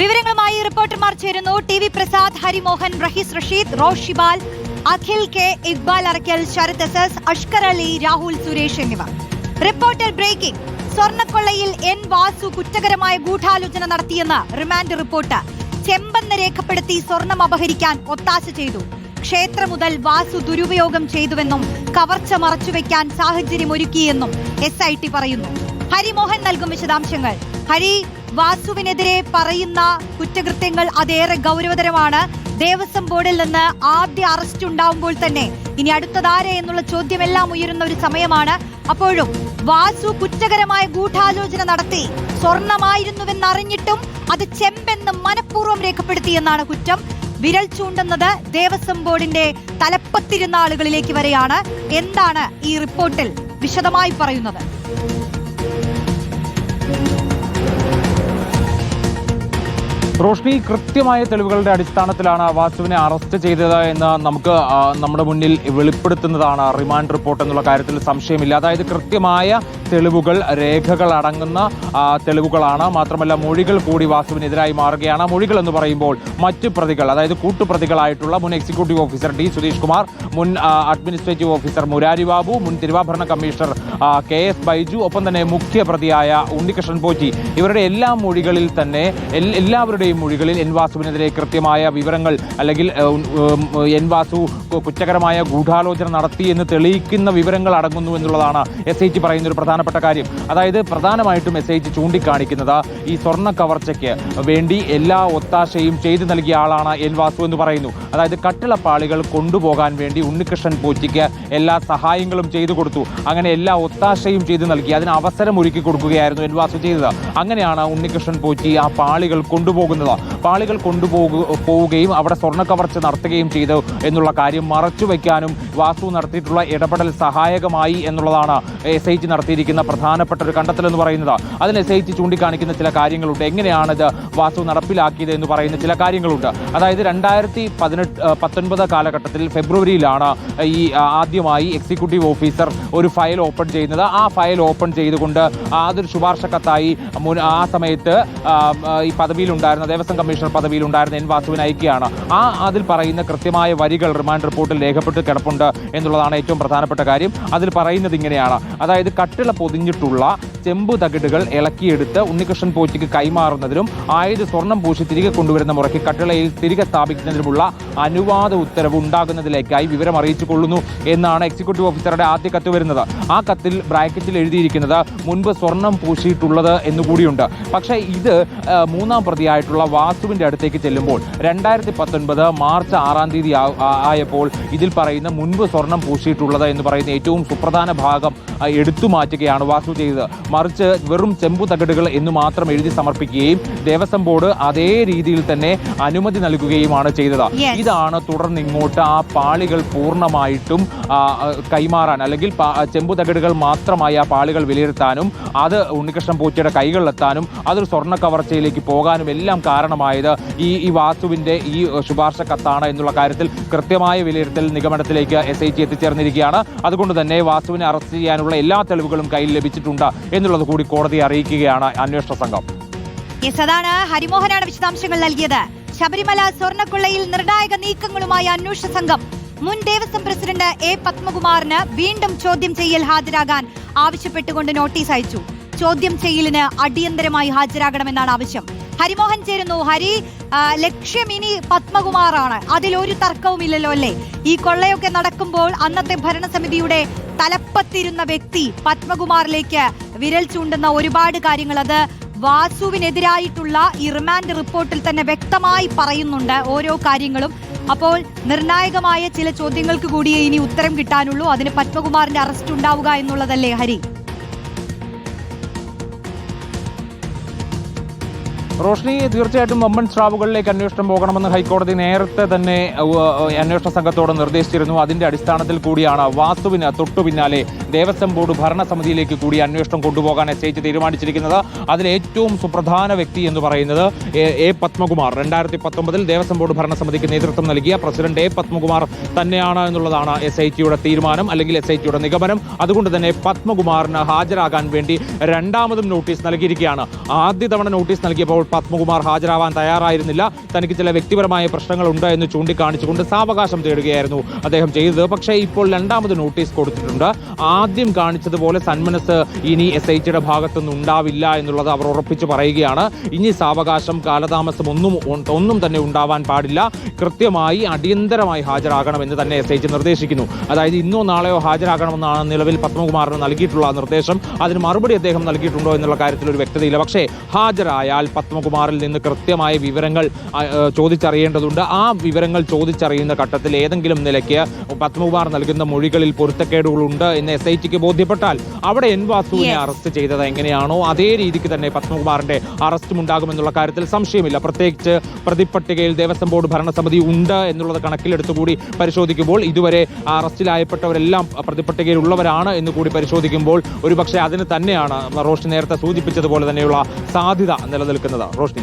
വിവരങ്ങളുമായി റിപ്പോർട്ടർമാർ ചേരുന്നു. T V Prasad Harimohan Rahees Rasheed Roshibal Shibal Akhil K Iqbal Arakkal Sarath S S Ashkar Ali Rahul Suresh എന്നിവർ. Reporter breaking. സ്വർണക്കൊള്ളയിൽ N Vasu കുറ്റകരമായ ഗൂഢാലോചന നടത്തിയെന്ന് remand report. ചെമ്പെന്ന് രേഖപ്പെടുത്തി സ്വർണം അപഹരിക്കാൻ ഒത്താശ ചെയ്തു. ക്ഷേത്രം മുതൽ വാസു ദുരുപയോഗം ചെയ്തുവെന്നും കവർച്ച മറച്ചുവെക്കാൻ സാഹചര്യമൊരുക്കിയെന്നും എസ് ഐ ടി പറയുന്നു. ഹരിമോഹൻ നൽകും വിശദാംശങ്ങൾ. ഹരി വാസുവിനെതിരെ പറയുന്ന കുറ്റകൃത്യങ്ങൾ അതേറെ ഗൗരവതരമാണ്. ദേവസ്വം ബോർഡിൽ നിന്ന് ആദ്യ അറസ്റ്റ് ഉണ്ടാവുമ്പോൾ തന്നെ. ഇനി അടുത്തതാരെ എന്നുള്ള ചോദ്യമെല്ലാം ഉയരുന്ന ഒരു സമയമാണ്. അപ്പോഴും വാസു കുറ്റകരമായ ഗൂഢാലോചന നടത്തി. സ്വർണമായിരുന്നുവെന്നറിഞ്ഞിട്ടും അത് ചെമ്പെന്ന് മനഃപൂർവം രേഖപ്പെടുത്തിയെന്നാണ് കുറ്റം. വിരൽ ചൂണ്ടുന്നത് ദേവസ്വം ബോർഡിന്റെ തലപ്പത്തിരുന്ന ആളുകളിലേക്ക് വരെയാണ്. എന്താണ് ഈ റിപ്പോർട്ടിൽ വിശദമായി പറയുന്നത്? റോഷ്നി കൃത്യമായ തെളിവുകളുടെ അടിസ്ഥാനത്തിലാണ് വാസുവിനെ അറസ്റ്റ് ചെയ്തത് എന്ന് നമുക്ക് നമ്മുടെ മുന്നിൽ വെളിപ്പെടുത്തുന്നതാണ് റിമാൻഡ് റിപ്പോർട്ട് എന്നുള്ള കാര്യത്തിൽ സംശയമില്ല. അതായത് കൃത്യമായ തെളിവുകൾ രേഖകൾ അടങ്ങുന്ന തെളിവുകളാണ്. മാത്രമല്ല മൊഴികൾ കൂടി വാസുവിനെതിരായി മാറുകയാണ്. മൊഴികൾ എന്ന് പറയുമ്പോൾ മറ്റ് പ്രതികൾ അതായത് കൂട്ടുപ്രതികളായിട്ടുള്ള മുൻ executive officer D Sudheesh Kumar മുൻ അഡ്മിനിസ്ട്രേറ്റീവ് ഓഫീസർ മുരാരി ബാബു മുൻ തിരുവാഭരണ കമ്മീഷണർ കെ എസ് ബൈജു ഒപ്പം തന്നെ മുഖ്യ പ്രതിയായ ഉണ്ണികൃഷ്ണൻ പോറ്റി. ഇവരുടെ എല്ലാ മൊഴികളിൽ തന്നെ എല്ലാവരുടെയും മൊഴികളിൽ എൻ വാസുവിനെതിരെ കൃത്യമായ വിവരങ്ങൾ അല്ലെങ്കിൽ എൻ വാസു കുറ്റകരമായ ഗൂഢാലോചന നടത്തി എന്ന് തെളിയിക്കുന്ന വിവരങ്ങൾ അടങ്ങുന്നു എന്നുള്ളതാണ്. എസ് ഐ ടി പറയുന്ന ഒരു പ്രധാനപ്പെട്ട കാര്യം. അതായത് പ്രധാനമായിട്ടും മെസ്സേജ് ചൂണ്ടിക്കാണിക്കുന്നത് ഈ സ്വർണ കവർച്ചയ്ക്ക് വേണ്ടി എല്ലാ ഒത്താശയും ചെയ്തു നൽകിയ ആളാണ് എൽ വാസു എന്ന് പറയുന്നു. അതായത് കട്ടിളപ്പാളികൾ കൊണ്ടുപോകാൻ വേണ്ടി ഉണ്ണികൃഷ്ണൻ പോറ്റിക്ക് എല്ലാ സഹായങ്ങളും ചെയ്തു കൊടുത്തു. അങ്ങനെ എല്ലാ ഒത്താശയും ചെയ്തു നൽകി. അതിന് അവസരം ഒരുക്കി കൊടുക്കുകയായിരുന്നു എൽ വാസു ചെയ്തത്. അങ്ങനെയാണ് ഉണ്ണികൃഷ്ണൻ പൂച്ചി ആ പാളികൾ കൊണ്ടുപോകുന്നത്. പാളികൾ കൊണ്ടുപോകു പോവുകയും അവിടെ സ്വർണ കവർച്ച നടത്തുകയും ചെയ്തു എന്നുള്ള കാര്യം മറച്ചു വയ്ക്കാനും വാസു നടത്തിയിട്ടുള്ള ഇടപെടൽ സഹായകമായി എന്നുള്ളതാണ് എസ് ഐ ടി നടത്തിയിരിക്കുന്ന പ്രധാനപ്പെട്ട ഒരു കണ്ടെത്തൽ എന്ന് പറയുന്നത്. അതിനെ ടി ചൂണ്ടിക്കാണിക്കുന്ന ചില കാര്യങ്ങളുണ്ട്. എങ്ങനെയാണിത് വാസു നടപ്പിലാക്കിയത് എന്ന് പറയുന്ന ചില കാര്യങ്ങളുണ്ട്. അതായത് രണ്ടായിരത്തി പതിനെട്ട് പത്തൊൻപത് കാലഘട്ടത്തിൽ ഫെബ്രുവരിയിലാണ് ഈ ആദ്യമായി എക്സിക്യൂട്ടീവ് ഓഫീസർ ഒരു ഫയൽ ഓപ്പൺ ചെയ്യുന്നത്. ആ ഫയൽ ഓപ്പൺ ചെയ്തുകൊണ്ട് അതൊരു ശുപാർശ കത്തായി ആ സമയത്ത് ഈ പദവിയിലുണ്ടായിരുന്ന ദേവസ്വം കമ്മീഷണർ പദവിയിലുണ്ടായിരുന്ന എൻ വാസുവിന് അയക്കുകയാണ്. ആ അതിൽ പറയുന്ന കൃത്യമായ വരികൾ റിമാൻഡ് റിപ്പോർട്ടിൽ രേഖപ്പെട്ട് കിടപ്പുണ്ട് എന്നുള്ളതാണ് ഏറ്റവും പ്രധാനപ്പെട്ട കാര്യം. അതിൽ പറയുന്നത് ഇങ്ങനെയാണ്. അതായത് കട്ടിള പൊതിഞ്ഞിട്ടുള്ള ചെമ്പ് തകിടുകൾ ഇളക്കിയെടുത്ത് ഉണ്ണികൃഷ്ണൻ പോറ്റിക്ക് കൈമാറുന്നതിനും ആയത് സ്വർണം പൂശി തിരികെ കൊണ്ടുവരുന്ന മുറയ്ക്ക് കട്ടിളയിൽ തിരികെ സ്ഥാപിക്കുന്നതിനുമുള്ള അനുവാദ ഉത്തരവ് ഉണ്ടാകുന്നതിലേക്കായി വിവരം അറിയിച്ചു കൊള്ളുന്നു എന്നാണ് എക്സിക്യൂട്ടീവ് ഓഫീസറുടെ ആദ്യ കത്ത് വരുന്നത്. ആ കത്തിൽ ബ്രാക്കറ്റിൽ എഴുതിയിരിക്കുന്നത് മുൻപ് സ്വർണം പൂശിയിട്ടുള്ളത് എന്നുകൂടിയുണ്ട്. പക്ഷേ ഇത് മൂന്നാം പ്രതിയായിട്ടുള്ള വാസുവിന്റെ അടുത്തേക്ക് ചെല്ലുമ്പോൾ രണ്ടായിരത്തി പത്തൊൻപത് മാർച്ച് ആറാം തീയതി ആയപ്പോൾ ഇതിൽ പറയുന്ന മുൻപ് സ്വർണം പൂശിയിട്ടുള്ളത് എന്ന് പറയുന്ന ഏറ്റവും സുപ്രധാന ഭാഗം എടുത്തു എടുത്തു മാറ്റുകയാണ് വാസു ചെയ്തത്. മറിച്ച് വെറും ചെമ്പു തകിടുകൾ എന്ന് മാത്രം എഴുതി സമർപ്പിക്കുകയും ദേവസ്വം ബോർഡ് അതേ രീതിയിൽ തന്നെ അനുമതി നൽകുകയുമാണ് ചെയ്തത്. ഇതാണ് തുടർന്ന് ഇങ്ങോട്ട് ആ പാളികൾ പൂർണമായിട്ടും കൈമാറാൻ അല്ലെങ്കിൽ ചെമ്പു തകിടുകൾ മാത്രമായി ആ പാളികൾ വിലയിരുത്താനും അത് ഉണ്ണികൃഷ്ണൻ പൂച്ചയുടെ കൈകളിലെത്താനും അതൊരു സ്വർണ കവർച്ചയിലേക്ക് പോകാനും എല്ലാം കാരണമായത് ഈ ഈ വാസുവിന്റെ ഈ ശുപാർശ കത്താണ് എന്നുള്ള കാര്യത്തിൽ കൃത്യമായ വിലയിരുത്തൽ നിഗമനത്തിലേക്ക് എസ് ഐ ടി എത്തിച്ചേർന്നിരിക്കുകയാണ്. അതുകൊണ്ട് തന്നെ വാസുവിനെ അറസ്റ്റ് ചെയ്യാനുള്ള എല്ലാ തെളിവുകളും കയ്യിൽ ലഭിച്ചിട്ടുണ്ട് എന്നുള്ളത് കൂടി കോടതിയെ അറിയിക്കുകയാണ് അന്വേഷണ സംഘം. അതാണ് ഹരിമോഹനാണ് വിശദാംശങ്ങൾ നൽകിയത്. ശബരിമല സ്വർണക്കൊള്ളയിൽ നിർണായക നീക്കങ്ങളുമായി അന്വേഷണ സംഘം. മുൻ ദേവസ്വം പ്രസിഡന്റ് എ പത്മകുമാറിന് വീണ്ടും ചോദ്യം ചെയ്യൽ ഹാജരാകാൻ ആവശ്യപ്പെട്ടുകൊണ്ട് നോട്ടീസ് അയച്ചു. ചോദ്യം ചെയ്യലിന് അടിയന്തരമായി ഹാജരാകണമെന്നാണ് ആവശ്യം. ഹരിമോഹൻ ചേരുന്നു ഹരി ലക്ഷ്യം ഇനി പത്മകുമാറാണ്. അതിൽ അതിലൊരു തർക്കവുമില്ലല്ലോ അല്ലേ? ഈ കൊള്ളയൊക്കെ നടക്കുമ്പോൾ അന്നത്തെ ഭരണസമിതിയുടെ തലപ്പത്തിരുന്ന വ്യക്തി പത്മകുമാറിലേക്ക് വിരൽ ചൂണ്ടുന്ന ഒരുപാട് കാര്യങ്ങൾ. അത് വാസുവിനെതിരായിട്ടുള്ള ഈ റിപ്പോർട്ടിൽ തന്നെ വ്യക്തമായി പറയുന്നുണ്ട് ഓരോ കാര്യങ്ങളും. അപ്പോൾ നിർണായകമായ ചില ചോദ്യങ്ങൾക്ക് കൂടിയേ ഇനി ഉത്തരം കിട്ടാനുള്ളൂ. അതിന് പത്മകുമാറിന്റെ അറസ്റ്റ് ഉണ്ടാവുക എന്നുള്ളതല്ലേ ഹരി? റോഷ്നി തീർച്ചയായിട്ടും വമ്പൻ സ്രാവുകളിലേക്ക് അന്വേഷണം പോകണമെന്ന് ഹൈക്കോടതി നേരത്തെ തന്നെ അന്വേഷണ സംഘത്തോട് നിർദ്ദേശിച്ചിരുന്നു. അതിന്റെ അടിസ്ഥാനത്തിൽ കൂടിയാണ് വാസുവിന് തൊട്ടു പിന്നാലെ ദേവസ്വം ബോർഡ് ഭരണസമിതിയിലേക്ക് കൂടി അന്വേഷണം കൊണ്ടുപോകാൻ എസ് തീരുമാനിച്ചിരിക്കുന്നത്. അതിൽ ഏറ്റവും സുപ്രധാന വ്യക്തി എന്ന് പറയുന്നത് എ- എ പത്മകുമാർ. രണ്ടായിരത്തി പത്തൊമ്പതിൽ ദേവസ്വം ബോർഡ് ഭരണസമിതിക്ക് നേതൃത്വം നൽകിയ പ്രസിഡന്റ് എ പത്മകുമാർ തന്നെയാണ് എന്നുള്ളതാണ് എസ് ഐ ടിയുടെ തീരുമാനം അല്ലെങ്കിൽ എസ് ഐ ടിയുടെ നിഗമനം. അതുകൊണ്ട് തന്നെ പത്മകുമാറിന് ഹാജരാകാൻ വേണ്ടി രണ്ടാമതും നോട്ടീസ് നൽകിയിരിക്കുകയാണ്. ആദ്യ തവണ നോട്ടീസ് നൽകിയപ്പോൾ പത്മകുമാർ ഹാജരാവാൻ തയ്യാറായിരുന്നില്ല. തനിക്ക് ചില വ്യക്തിപരമായ പ്രശ്നങ്ങളുണ്ട് എന്ന് ചൂണ്ടിക്കാണിച്ചുകൊണ്ട് സാവകാശം തേടുകയായിരുന്നു അദ്ദേഹം ചെയ്തത്. പക്ഷേ ഇപ്പോൾ രണ്ടാമത് നോട്ടീസ് കൊടുത്തിട്ടുണ്ട്. ആദ്യം കാണിച്ചതുപോലെ സന്മനസ് ഇനി എസ് ഐ ടിയുടെ ഭാഗത്തുനിന്ന് ഉണ്ടാവില്ല എന്നുള്ളത് അവർ ഉറപ്പിച്ചു പറയുകയാണ്. ഇനി സാവകാശം കാലതാമസം ഒന്നും ഒന്നും തന്നെ ഉണ്ടാവാൻ പാടില്ല. കൃത്യമായി അടിയന്തരമായി ഹാജരാകണമെന്ന് തന്നെ എസ് ഐ ടി നിർദ്ദേശിക്കുന്നു. അതായത് ഇന്നോ നാളെയോ ഹാജരാകണമെന്നാണ് നിലവിൽ പത്മകുമാറിന് നൽകിയിട്ടുള്ള നിർദ്ദേശം. അതിന് മറുപടി അദ്ദേഹം നൽകിയിട്ടുണ്ടോ എന്നുള്ള കാര്യത്തിൽ ഒരു വ്യക്തതയില്ല. പക്ഷേ ഹാജരായാൽ പത്മകുമാറിൽ നിന്ന് കൃത്യമായ വിവരങ്ങൾ ചോദിച്ചറിയേണ്ടതുണ്ട്. ആ വിവരങ്ങൾ ചോദിച്ചറിയുന്ന ഘട്ടത്തിൽ ഏതെങ്കിലും നിലയ്ക്ക് പത്മകുമാർ നൽകുന്ന മൊഴികളിൽ പൊരുത്തക്കേടുകളുണ്ട് എന്ന് എസ് ഐ ടിക്ക് ബോധ്യപ്പെട്ടാൽ അവിടെ എൻ വാസുവിനെ അറസ്റ്റ് ചെയ്തത് എങ്ങനെയാണോ അതേ രീതിക്ക് തന്നെ പത്മകുമാറിന്റെ അറസ്റ്റും ഉണ്ടാകുമെന്നുള്ള കാര്യത്തിൽ സംശയമില്ല. പ്രത്യേകിച്ച് പ്രതിപട്ടികയിൽ ദേവസ്വം ബോർഡ് ഭരണസമിതി ഉണ്ട് എന്നുള്ളത് കണക്കിലെടുത്തുകൂടി പരിശോധിക്കുമ്പോൾ ഇതുവരെ അറസ്റ്റിലായപ്പെട്ടവരെല്ലാം പ്രതിപട്ടികയിൽ ഉള്ളവരാണ് എന്ന് കൂടി പരിശോധിക്കുമ്പോൾ ഒരുപക്ഷെ അതിന് തന്നെയാണ് റോഷി നേരത്തെ സൂചിപ്പിച്ചതുപോലെ തന്നെയുള്ള സാധ്യത നിലനിൽക്കുന്നത്. റോഷ്നി